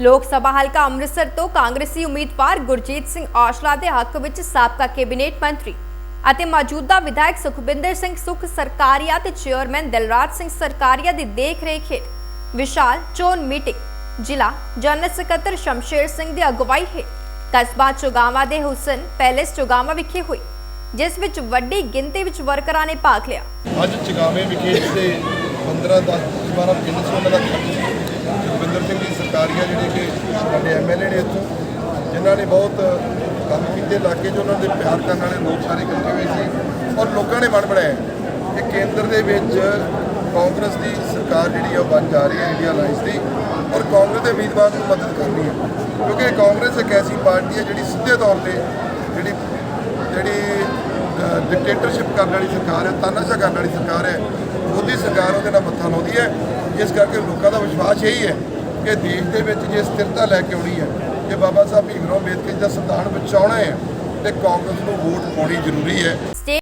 ਲੋਕ ਸਭਾ ਹਲਕਾ ਅੰਮ੍ਰਿਤਸਰ ਤੋਂ ਕਾਂਗਰਸੀ ਉਮੀਦਵਾਰ ਗੁਰਜੀਤ ਸਿੰਘ ਔਜਲਾ ਦੇ ਹੱਕ ਵਿੱਚ ਸਾਬਕਾ ਕੈਬਨਿਟ ਮੰਤਰੀ ਅਤੇ ਮੌਜੂਦਾ ਵਿਧਾਇਕ ਸੁਖਬਿੰਦਰ ਸਿੰਘ ਸੁਖ ਸਰਕਾਰੀਆ ਤੇ ਚੇਅਰਮੈਨ ਦਿਲਰਾਜ ਸਿੰਘ ਸਰਕਾਰੀਆ ਦੀ ਦੇਖ-ਰੇਖ ਹੇਠ ਵਿਸ਼ਾਲ ਚੋਣ ਮੀਟਿੰਗ, ਜ਼ਿਲ੍ਹਾ ਜਨਰਲ ਸਕੱਤਰ ਸ਼ਮਸ਼ੇਰ ਸਿੰਘ ਦੀ ਅਗਵਾਈ ਹੇਠ ਕਸਬਾ ਚੁਗਾਵਾ ਦੇ ਹੁਸਨ ਪੈਲੇਸ ਚੁਗਾਵਾ ਵਿਖੇ ਹੋਈ, ਜਿਸ ਵਿੱਚ ਵੱਡੀ ਗਿਣਤੀ ਵਿੱਚ ਵਰਕਰਾਂ ਨੇ ਭਾਗ ਲਿਆ। ਅੱਜ ਚਗਾਵੇਂ ਵਿਖੇ ਤੇ 15 10 12 ਪਿੰਡ ਸੀ ਦਾ ਖਰਚ ਸੀ ਜਗਵਿੰਦਰ ਸਿੰਘ ਜੀ ਸਰਕਾਰੀਆ ਜਿਹੜੇ ਕਿ ਸਾਡੇ ਐਮਐਲਏ ਨੇ ਇੱਥੋਂ, ਜਿਨ੍ਹਾਂ ਨੇ ਬਹੁਤ ਕੰਮ ਕੀਤੇ ਇਲਾਕੇ 'ਚ ਉਹਨਾਂ ਦੇ ਪਿਆਰ ਕਰਨ ਵਾਲੇ ਲੋਕ ਸਾਰੇ ਇਕੱਠੇ ਹੋਏ ਸੀ ਔਰ ਲੋਕਾਂ ਨੇ ਮਨ ਬਣਾਇਆ ਕਿ ਕੇਂਦਰ ਦੇ ਵਿੱਚ ਕਾਂਗਰਸ ਦੀ ਸਰਕਾਰ ਜਿਹੜੀ ਆ ਉਹ ਬਣ ਜਾ ਰਹੀ ਹੈ ਇੰਡੀਆ ਅਲਾਈਅੰਸ ਦੀ ਔਰ ਕਾਂਗਰਸ ਦੇ ਉਮੀਦਵਾਰ ਨੂੰ ਮਦਦ ਕਰਨੀ ਹੈ। ਕਿਉਂਕਿ ਕਾਂਗਰਸ ਇੱਕ ਐਸੀ ਪਾਰਟੀ ਹੈ ਜਿਹੜੀ ਸਿੱਧੇ ਤੌਰ ਤੇ ਜਿਹੜੀ ਜਿਹੜੀ ਡਿਕਟੇਟਰਸ਼ਿਪ ਕਰਨ ਵਾਲੀ ਸਰਕਾਰ ਹੈ, ਤਾਨਾਸ਼ਾਹ ਕਰਨ ਵਾਲੀ ਸਰਕਾਰ ਹੈ ਮੋਦੀ ਸਰਕਾਰ ਉਹਦੇ ਨਾਲ ਮੱਥਾ ਲਾਉਂਦੀ ਹੈ। ਇਸ ਕਰਕੇ ਲੋਕਾਂ ਦਾ ਵਿਸ਼ਵਾਸ ਇਹੀ ਹੈ ਕਿ ਦੇਸ਼ ਦੇ ਵਿੱਚ ਜੇ ਸਥਿਰਤਾ ਲੈ ਕੇ ਆਉਣੀ ਹੈ, ਜੇ ਬਾਬਾ ਸਾਹਿਬ ਭੀਮ ਰਾਓ ਅੰਬੇਦਕਰ ਜੀ ਦਾ ਸੰਵਿਧਾਨ ਬਚਾਉਣਾ ਹੈ, ਤੇ ਕਾਂਗਰਸ ਨੂੰ ਵੋਟ ਪਾਉਣੀ ਜ਼ਰੂਰੀ ਹੈ।